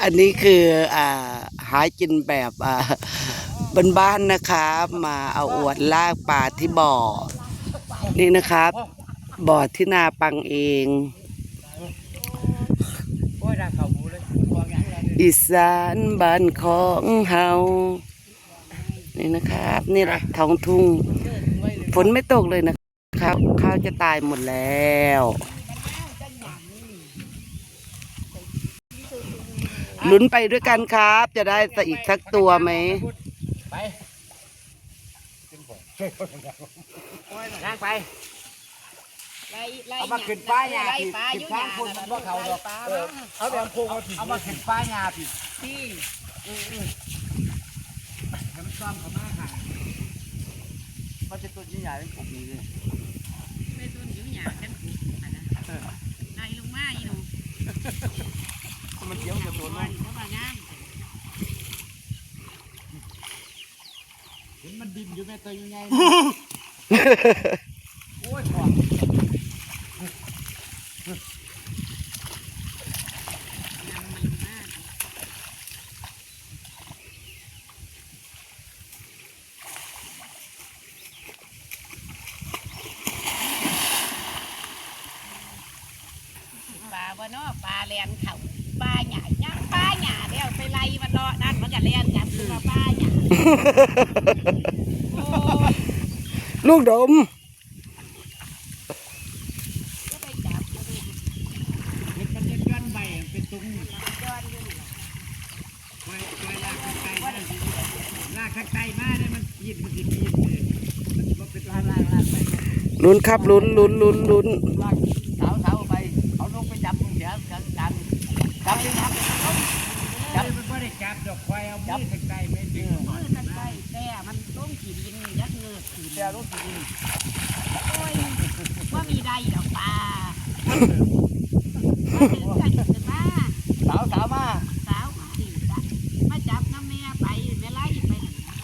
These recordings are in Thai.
อันนี้คืออ่าหากินแบบอ่าบ้านๆนะครับ มาเอาอวดลากปลาที่บ่อ นี่นะครับ บ่อที่นาปังเอง อีสานบ้านของเฮานี่นะครับ นี่แหละท้องทุ่ง ฝนไม่ตกเลยนะครับ ข้าวจะตายหมดแล้ว ลุ้นไปด้วยกันครับ จะได้สักอีกสักตัวไหมไปย่างไปไล่ไล่เอามาขึ้นป้ายาไล่ผิดป้าผิยุดทางคนมันว่าเขาดอกป้าเออเอาแบบพงเอามาขึ้นป้ายาผิดที่ให้มันซ้อมเขามากค่ะมันจะตัวใหญ่ๆเป็นกลุ่มนี้เลยไม่ต้นอยู่หยากันกูอันนั้นไล่ลงมาอีหนู มันเจียวกับตัว ตัว น้อง เพราะว่างาม เห็น มันดินอยู่แม่ตัวใหญ่โอ้ยขอบงามมันมากปลาบ่เนาะปลาแลนเข่าปลาหยาย่างปลาหยาแล้วไปไล่ มันเลาะนั่นมันก็แลนจับขึ้นมาปลาหยาโอ้ยลูกดม ก็ไปจับก็ไปเห็นมันจะย้อนใบเป็นตุ้งย้อนอยู่นี่ไว้ไว้ลากข้างใต้มาลากข้างใต้มาเนี่ยมันยิดมันยิดยิดเลยมันจะเป็นลากลากลากไปลุ้นครับลุ้นลุ้นลุ้นลุ้น ลากสาวสาวไปเอาลงไปจับตรงเสียกันกันจับดิครับจับมันไม่ได้จับดอกควาย เอามือข้ไม่ดึงมือกันไปแต่มันต้องขีดินยักเงือกขีดแต่ลูกสิโอ้ยว่ามีใดดอกปลามาถึงกันถึงมาสาวสาวมาสาวมาดิจ้ะมาจับน้ำแม่ไปเวลาอีไปนั่นน่ะ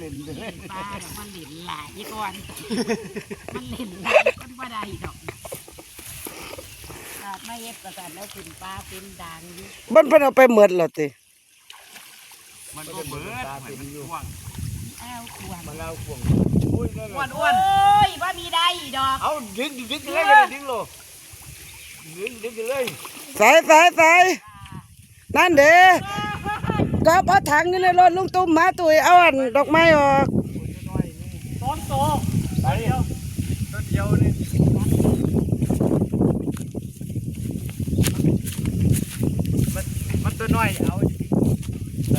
เล่นเลยปลามันเหลินหลายก่อน มันเหลินหลายคนว่าใดดอกาดไม่เย็บประสานแล้วขึ้นปลาเป็นด่างอยู่บ้านเพิ่นเอาไปหมดแล้วติมันก็เบิดมันอยู่แอวขวานมันเอาข่วงอุ้ยนั่นอ้วนน่ะอ้วนโอ้ยว่ามีใดดอกเอาดึงดึงเลยกันดึงโลดึงดึงกันเลยสายสายสายนั่นเด้ก็เอาถังนี่ในรถลุงตุ้มมาตุยเอาอันดอกไม้ออกต้นโตไปเดียวต้นเดียวนี่มันมันตัวน้ อยเอาไหน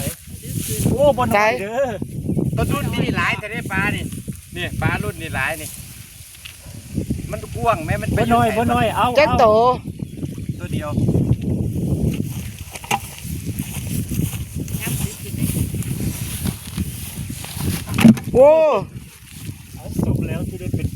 โอ้บนน้อยเด้อต้นรุ่นนี่หลายแต่ได้ปลานี่นี่ปลารุ่นนี่หลายนี่ มันกว้างไหมมันบ่น้อยบ่น้อยเอาจักเอาโตตัวเดียวน้ำซื้อกินได้โว้เอาสุกแล้วที่ได้เป็น